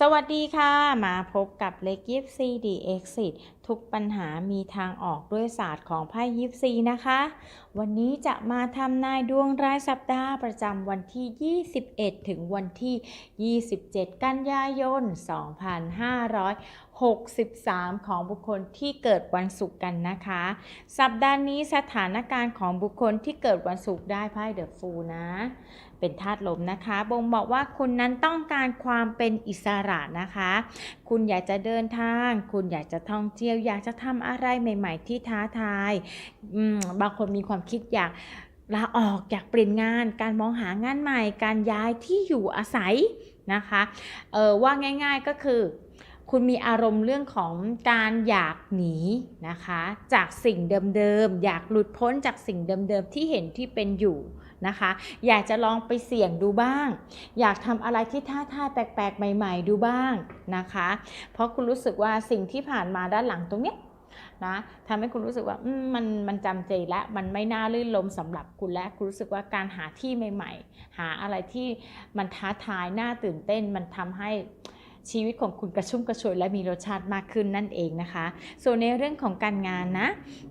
สวัสดีค่ะ มาพบกับเลกิฟซีดีเอ็กซิทุกปัญหามีทางออกด้วยศาสตร์ของไพ่ยิปซีนะคะ วันนี้จะมาทำนายดวงรายสัปดาห์ประจำวันที่ 21 ถึงวันที่ 27 กันยายน 2563 ของบุคคลที่เกิดวันศุกร์กันนะคะ สัปดาห์นี้สถานการณ์ของบุคคลที่เกิดวันศุกร์ได้ไพ่เดอะฟูนะ เป็นธาตุลมนะคะ บ่งบอกว่าคุณนั้นต้องการความเป็นอิสระนะคะคุณอยากจะเดินทาง คุณอยากจะท่องเที่ยวอยากจะทำอะไรใหม่ ๆ ที่ท้าทายบางคนมีความคิดอยากลาออกอยากเปลี่ยนงาน การมองหางานใหม่ การย้ายที่อยู่อาศัยนะคะออว่าง่ายๆก็คือ คุณมีอารมณ์เรื่องของการอยากหนีนะคะ จากสิ่งเดิมๆ อยากหลุดพ้นจากสิ่งเดิมๆ ที่เห็นที่เป็นอยู่นะคะ อยากจะลองไปเสี่ยงดูบ้าง อยากทำอะไรที่ท้าทายแปลกๆ ใหม่ ๆ ดูบ้างนะคะ เพราะคุณรู้สึกว่าสิ่งที่ผ่านมาด้านหลังตรงเนี้ยนะทำให้คุณรู้สึกว่ามันมันจำเจและมันไม่น่าลื่นลมสำหรับคุณและคุณรู้สึกว่าการหาที่ใหม่ ๆ หาอะไรที่มันท้าทายน่าตื่นเต้นมันทำให้ ชีวิตของคุณกระชุ่มกระชวยและมีรสชาติมากขึ้นนั่นเองนะคะ ส่วนในเรื่องของการงานนะ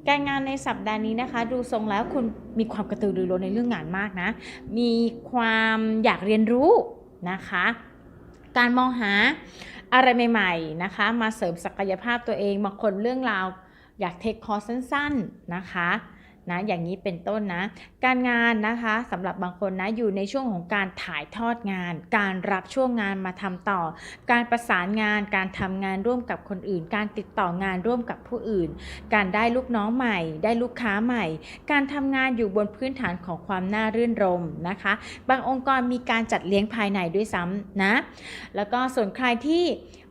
การงานในสัปดาห์นี้นะคะ ดูทรงแล้วคุณมีความกระตือรือร้นในเรื่องงานมากนะ มีความอยากเรียนรู้นะคะ การมองหาอะไรใหม่ๆนะคะ มาเสริมศักยภาพตัวเองบางคนเรื่องราวอยากเทคคอร์สสั้น ๆนะคะ นะอย่างนี้เป็นต้นนะ การงานนะคะสำหรับบางคนนะอยู่ในช่วงของการถ่ายทอดงาน การรับช่วงงานมาทำต่อ การประสานงาน การทำงานร่วมกับคนอื่น การติดต่องานร่วมกับผู้อื่น การได้ลูกน้องใหม่ ได้ลูกค้าใหม่ การทำงานอยู่บนพื้นฐานของความน่ารื่นรมนะคะ บางองค์กรมีการจัดเลี้ยงภายในด้วยซ้ำนะแล้วก็ส่วนใครที่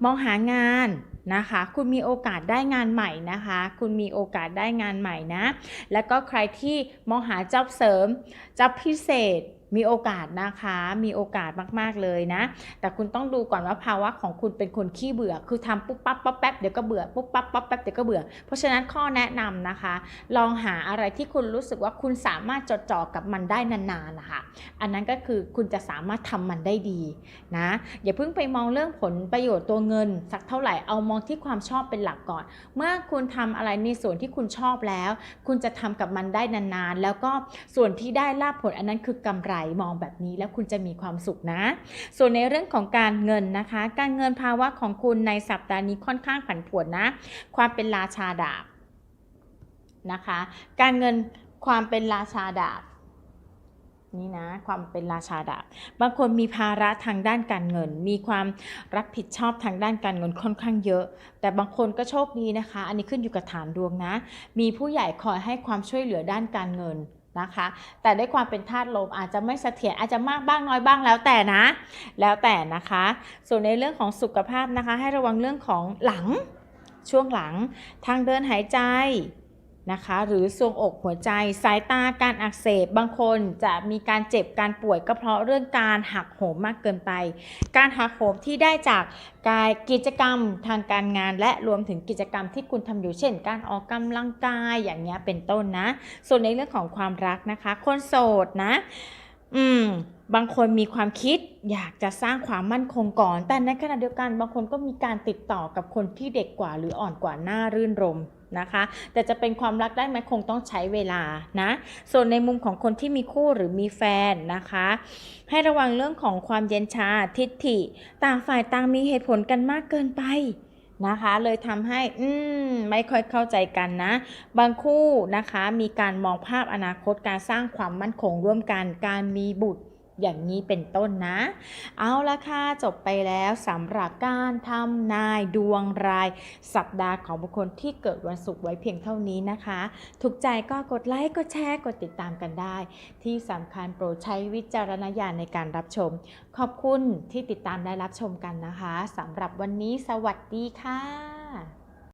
มองหางานนะคะ คุณมีโอกาสได้งานใหม่นะคะ คุณมีโอกาสได้งานใหม่นะ แล้วก็ใครที่มองหาจ็อบเสริมจ็อบพิเศษ มีโอกาสนะคะ มีโอกาสมากๆเลยนะ แต่คุณต้องดูก่อนว่าภาวะของคุณเป็นคนขี้เบื่อ คือทำปุ๊บปั๊บปั๊บแป๊บเดี๋ยวก็เบื่อปุ๊บปั๊บปั๊บแป๊บเดี๋ยวก็เบื่อ เพราะฉะนั้นข้อแนะนำนะคะ ลองหาอะไรที่คุณรู้สึกว่าคุณสามารถจดจ่อกับมันได้นานๆนะคะ อันนั้นก็คือคุณจะสามารถทำมันได้ดีนะ อย่าเพิ่งไปมองเรื่องผลประโยชน์ตัวเงิน สักเท่าไหร่ เอามองที่ความชอบเป็นหลักก่อน เมื่อคุณทำอะไรในส่วนที่คุณชอบแล้ว คุณจะทำกับมันได้นานๆ แล้วก็ส่วนที่ได้ลาบผลอันนั้นคือกำไรมองแบบนี้แล้วคุณจะมีความสุขนะ ส่วนในเรื่องของการเงินนะคะ การเงินภาวะของคุณในสัปดาห์นี้ค่อนข้างผันผวนนะ ความเป็นราชาดาบนะคะ การเงินความเป็นราชาดาบนี่นะความเป็นราชาดาบบางคนมีภาระทางด้านการเงิน มีความรับผิดชอบทางด้านการเงินค่อนข้างเยอะ แต่บางคนก็โชคดีนะคะ อันนี้ขึ้นอยู่กับฐานดวงนะ มีผู้ใหญ่คอยให้ความช่วยเหลือด้านการเงิน นะคะ แต่ด้วยความเป็นธาตุลมอาจจะไม่เสถียรอาจจะมากบ้างน้อยบ้างแล้วแต่นะ แล้วแต่นะคะ ส่วนในเรื่องของสุขภาพนะคะ ให้ระวังเรื่องของหลังช่วงหลังทางเดินหายใจ นะคะ หรือทรวงอกหัวใจ สายตาการอักเสบบางคนจะมีการเจ็บการป่วยก็เพราะเรื่องการหักโหมมากเกินไป การหักโหมที่ได้จากกายกิจกรรมทางการงาน และรวมถึงกิจกรรมที่คุณทำอยู่เช่น การออกกำลังกายอย่างเงี้ยเป็นต้นนะ ส่วนในเรื่องของความรักนะคะ คนโสดนะ อืมบางคนมีความคิดอยากจะสร้างความมั่นคงก่อน แต่ในขณะเดียวกันบางคนก็มีการติดต่อกับคนที่เด็กกว่าหรืออ่อนกว่าหน้ารื่นรม นะคะ แต่จะเป็นความรักได้ไหมคงต้องใช้เวลานะ ส่วนในมุมของคนที่มีคู่หรือมีแฟนนะคะ ให้ระวังเรื่องของความเย็นชาทิฐิ ต่างฝ่ายต่างมีเหตุผลกันมากเกินไปนะคะเลยทำให้อืมไม่ค่อยเข้าใจกันนะ บางคู่นะคะมีการมองภาพอนาคตการสร้างความมั่นคงร่วมกันการมีบุตร อย่างนี้เป็นต้นนะ เอาละค่ะจบไปแล้วสำหรับการทำนายดวงราย สัปดาห์ของบุคคลที่เกิดวันศุกร์ไว้เพียงเท่านี้นะคะ ถูกใจก็กดไลค์กดแชร์กดติดตามกันได้ ที่สำคัญโปรดใช้วิจารณญาณในการรับชม ขอบคุณที่ติดตามและรับชมกันนะคะสำหรับวันนี้สวัสดีค่ะ